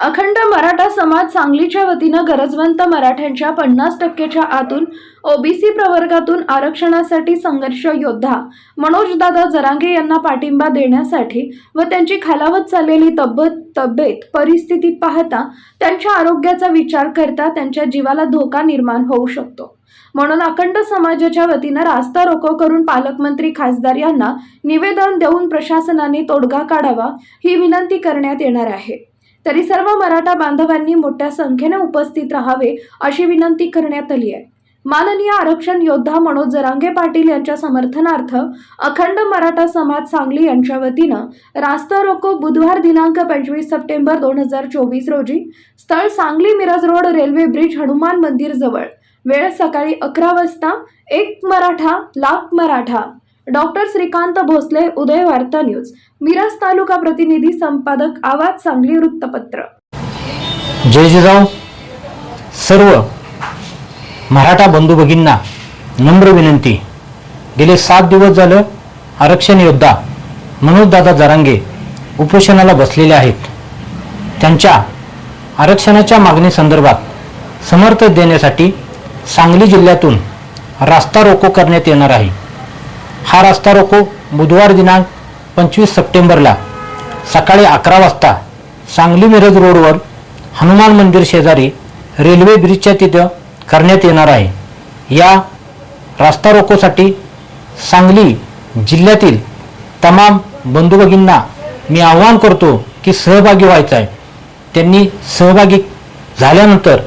अखंड मराठा समाज सांगलीच्या वतीनं गरजवंत मराठ्यांच्या पन्नास टक्केच्या आतून ओबीसी प्रवर्गातून आरक्षणासाठी संघर्ष योद्धा मनोजदादा जरांगे यांना पाठिंबा देण्यासाठी व त्यांची खालावत चाललेली तब्बत तब्येत परिस्थिती पाहता त्यांच्या आरोग्याचा विचार करता त्यांच्या जीवाला धोका निर्माण होऊ शकतो. म्हणून अखंड समाजाच्या वतीनं रास्ता रोको करून पालकमंत्री खासदार यांना निवेदन देऊन प्रशासनाने तोडगा काढावा ही विनंती करण्यात येणार आहे. तरी सर्व मराठा बांधवांनी मोठ्या संख्येने उपस्थित राहावे अशी विनंती करण्यात आली आहे. माननीय आरक्षण योद्धा मनोज जरांगे पाटील यांच्या समर्थनार्थ अखंड मराठा समाज सांगली यांच्या वतीनं रास्ता रोको बुधवार दिनांक पंचवीस सप्टेंबर दोन हजार चोवीस रोजी स्थळ Sangli Miraj road railway bridge Hanuman मंदिर जवळ. वेळ सकाळी अकरा वाजता एक Maratha lakh Maratha. Doctor Shrikant Bhosale Uday Varta news. Miraj तालुका प्रतिनिधी संपादक आवाज सांगली वृत्तपत्र. जय जिजाऊ. सर्व मराठा बंधू भगिनींना नम्र विनंती. गेले सात दिवस झालं आरक्षण योद्धा मनोजदादा जरांगे उपोषणाला बसलेले आहेत. त्यांच्या आरक्षणाच्या मागणीसंदर्भात समर्थन देण्यासाठी सांगली जिल्ह्यातून रास्ता रोको करण्यात येणार आहे. हा रास्ता रोको. बुधवार दिनांक पंचवीस सप्टेंबरला सकाळी अकरा वाजता सांगली मिरज रोडवर हनुमान मंदिर शेजारी रेल्वे ब्रिजच्या तिथं करण्यात येणार आहे. या रास्ता रोकोसाठी सांगली जिल्ह्यातील तमाम बंधू भगिनींना मी आवाहन करतो की सहभागी व्हायचं आहे. त्यांनी सहभागी झाल्यानंतर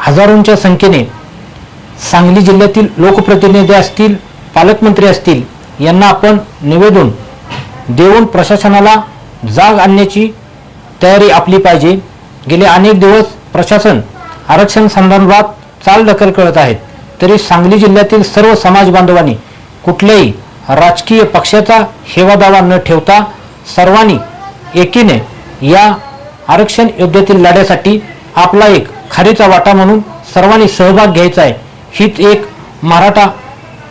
हजारोंच्या संख्येने सांगली जिल्ह्यातील लोकप्रतिनिधी असतील पालकमंत्री असतील यांना आपण निवेदन देऊन प्रशासनाला जाग आणण्याची तयारी आपली पाहिजे. गेले अनेक दिवस प्रशासन आरक्षण संदर्भात चाल ढकल करत आहेत. तरी सांगली जिल्ह्यातील सर्व समाज बांधवांनी कुठल्याही राजकीय पक्षाचा हेवादावा न ठेवता सर्वांनी एकीने या आरक्षण योद्धेतील लढ्यासाठी आपला एक खारीचा वाटा म्हणून सर्वांनी सहभाग घ्यायचा आहे. हीच एक मराठा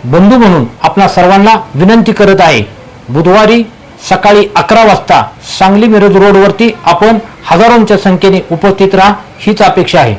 बंधू म्हणून आपणा सर्वांना विनंती करत आहे. बुधवारी सकाळी अकरा वाजता सांगली मिरज रोडवरती आपण हजारोंच्या संख्येने उपस्थित राहा हीच अपेक्षा आहे.